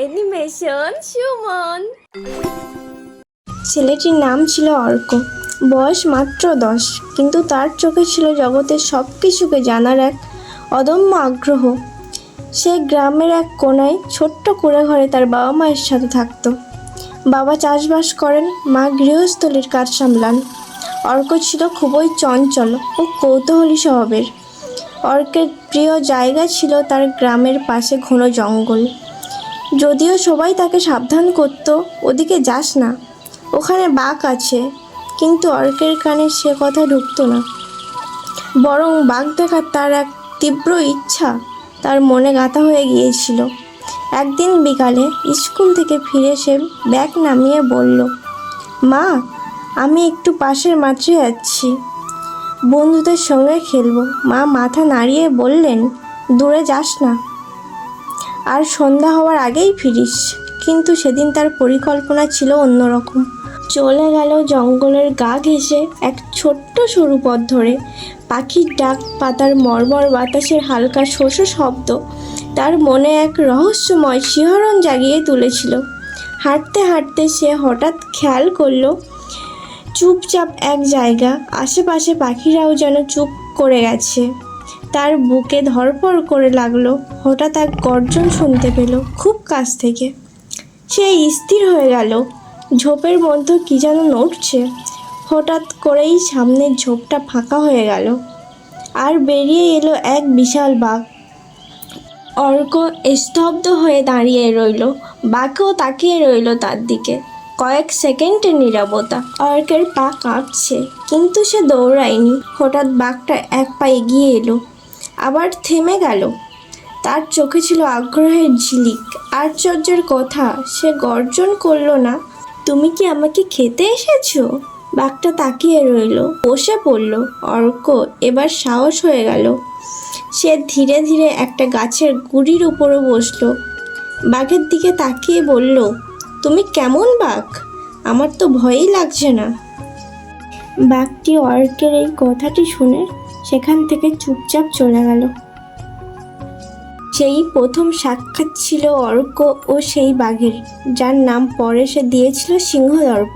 Animation Suman ছেলেটির নাম ছিল অর্ক। বয়স মাত্র দশ, কিন্তু তার চোখে ছিল জগতের সব কিছুকে জানার এক অদম্য আগ্রহ। সে গ্রামের এক কোনায় ছোট্ট করে ঘরে তার বাবা মায়ের সাথে থাকতো। বাবা চাষবাস করেন, মা গৃহস্থলীর কাজ সামলান। অর্ক ছিল খুবই চঞ্চল ও কৌতূহলী স্বভাবের। অর্কের প্রিয় জায়গা ছিল তার গ্রামের পাশে ঘন জঙ্গল। যদিও সবাই তাকে সাবধান করত, ওদিকে যাস না। ওখানে বাঘ আছে, কিন্তু অর্কের কানে সে কথা ঢুকতো না। বরং বাঘ দেখার তার এক তীব্র ইচ্ছা তার মনে গাঁথা হয়ে গিয়েছিল। একদিন বিকালে স্কুল থেকে ফিরে সে ব্যাগ নামিয়ে বলল, মা, আমি একটু পাশের মাঠে যাচ্ছি বন্ধুদের সঙ্গে খেলব। মা মাথা নাড়িয়ে বললেন, দূরে যাস না। আর সন্ধ্যা হওয়ার আগেই ফিরিস। কিন্তু সেদিন তার পরিকল্পনা ছিল অন্যরকম। চলে গেল জঙ্গলের গা ঘেঁষে এক ছোট্ট সরু পথ ধরে। পাখির ডাক, পাতার মরমর বাতাসের হালকা শোষ শব্দ তার মনে এক রহস্যময় শিহরণ জাগিয়ে তুলেছিল। হাঁটতে হাঁটতে সে হঠাৎ খেয়াল করল, চুপচাপ এক জায়গা। আশেপাশে পাখিরাও যেন চুপ করে গেছে। তার বুকে ধরপড় করে লাগল। হঠাৎ এক গর্জন শুনতে পেল খুব কাছ থেকে। সে স্থির হয়ে গেল। ঝোপের মধ্যে কি যেন নড়ছে। হঠাৎ করেই সামনের ঝোপটা ফাঁকা হয়ে গেল। আর বেরিয়ে এলো এক বিশাল বাঘ। অর্ক স্তব্ধ হয়ে দাঁড়িয়ে রইল। বাঘও তাকিয়ে রইল তার দিকে। কয়েক সেকেন্ডের নীরবতা। অর্কের পা কাঁপছে, কিন্তু সে দৌড়ায়নি। হঠাৎ বাঘটা এক পা এগিয়ে এলো। আবার থেমে গেল। তার চোখে ছিল আগ্রহের ঝিলিক। আশ্চর্যের কথা, সে গর্জন করল না, তুমি কি আমাকে খেতে এসেছ? বাঘটা তাকিয়ে রইল, বসে পড়ল। অর্ক এবার সাহস হয়ে গেল। সে ধীরে ধীরে একটা গাছের গুড়ির উপরে বসল। বাঘের দিকে তাকিয়ে বলল, তুমি কেমন বাঘ? আমার তো ভয়ই লাগছে না। বাঘটি অর্কের এই কথাটি শুনে সেখান থেকে চুপচাপ চলে গেল। সেই প্রথম সাক্ষাৎ ছিল অর্ক ও সেই বাঘের, যার নাম পরে সে দিয়েছিল সিংহদর্প।